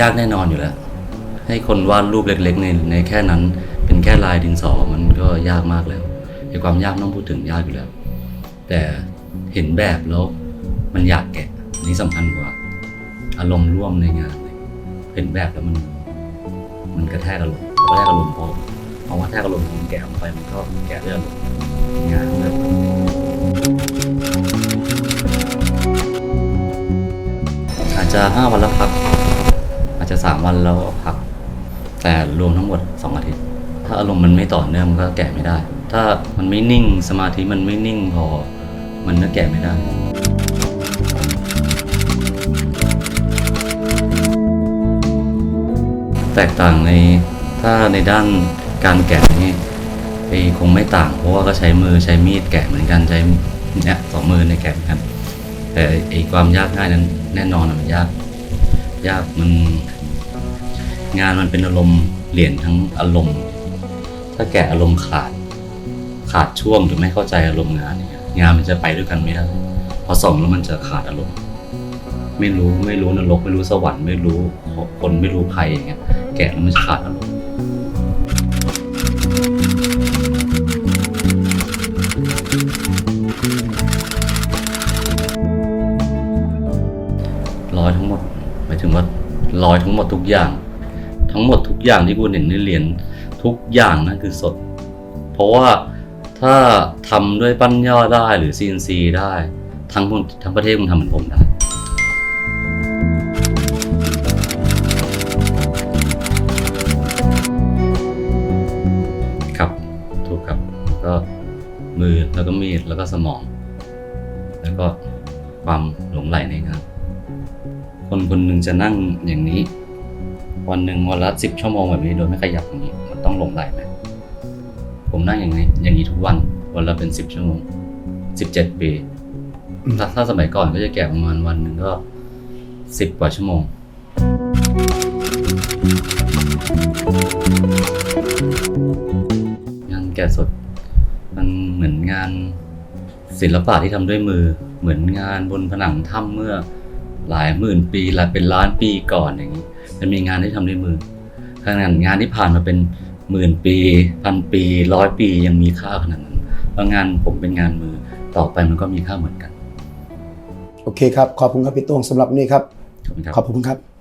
ยากแน่นอนอยู่แล้ว ให้คนวาดรูปเล็กๆในในแค่นั้น เป็นแค่ลายดินสอมันก็ยากมากแล้วในความยากต้องพูดถึงยากอยู่แล้ว แต่เห็นแบบแล้วมันอยากแกะอันนี้สำคัญกว่า อารมณ์ร่วมในงาน เห็นแบบแล้วมัน มันกระแทกอารมณ์พอกระแทกอารมณ์พอพอว่ากระแทกอารมณ์มันแกะออกไปมันก็แกะด้วยอารมณ์งานแบบองอาจจะห้าวันแล้วพักอา จจะสามวันแล้วพัก แต่รวมทั้งหมดสองอาทิตย์ ถ้าอารมณ์มันไม่ต่อเนื่องมันก็แกะไม่ได้ ถ้ามันไม่นิ่งสมาธิมันไม่นิ่งพอ มันก็แกะไม่ได้แตกต่างในถ้าในด้านการแกะนี่ไอคงไม่ต่าง เพราะว่าก็ใช้มือใช้มีดแกะเหมือนกันใช้เนี่ยสองมือในแกะเหมือนกัน แต่ไอความยากง่ายนั้นแน่นอนอะมันยาก ยากมัน งานมันเป็นอารมณ์เหรียญทั้งอารมณ์ ถ้าแกะอารมณ์ขาด ขาดช่วงหรือไม่เข้าใจอารมณ์งานเนี่ยงานมันจะไปด้วยกันไม่ได้พอส่งแล้วมันจะขาดอารมณ์ ไม่รู้ไม่รู้นรกไม่รู้สวรรค์ไม่รู้คนไม่รู้ภัยอย่างเงี้ยแกะแล้วมันจะขาดอารมณ์ร้อยทั้งหมดหมายถึงว่าร้อยทั้งหมดทุกอย่าง ทั้งหมดทุกอย่างที่คุณเห็นในเหรียญทุกอย่างนั่นคือสด เพราะว่าถ้าทำด้วยปั้นย่อได้หรือ CNC ได้ ทั้งคนทั้งประเทศมึงทำเหมือนผมได้ครับถูกครับก็มือแล้วก็มีดแล้วก็สมอง แล้วก็ความหลงไหลในงานคนคนหนึ่งจะนั่งอย่างนี้ วันหนึ่งวันละสิบชั่วโมงแบบนี้โดยไม่ขยับอย่างนี้ มันต้องหลงไหลไหมผมนั่งอย่างนี้อย่างนี้ทุกวันวันละเป็นสิบชั่วโมงสิบเจ็ดปีถ้าถ้าสมัยก่อนก็จะแกะประมาณวันหนึ่งก็สิบกว่าชั่วโมง งานแกะสด มันเหมือนงานศิลปะที่ทำด้วยมือ เหมือนงานบนผนังถ้ำเมื่อ หลายหมื่นปีหลายเป็นล้านปีก่อนอย่างนี้มันมีงานที่ทำด้วยมือขนาดงานที่ผ่านมาเป็นหมื่นปีพันปีร้อยปียังมีค่าขนาดนั้นแล้วงานผมเป็นงานมือต่อไปมันก็มีค่าเหมือนกัน โอเคครับ ขอบคุณครับพี่โต้งสำหรับวันนี้ครับ ขอบคุณครับขอบคุณครับ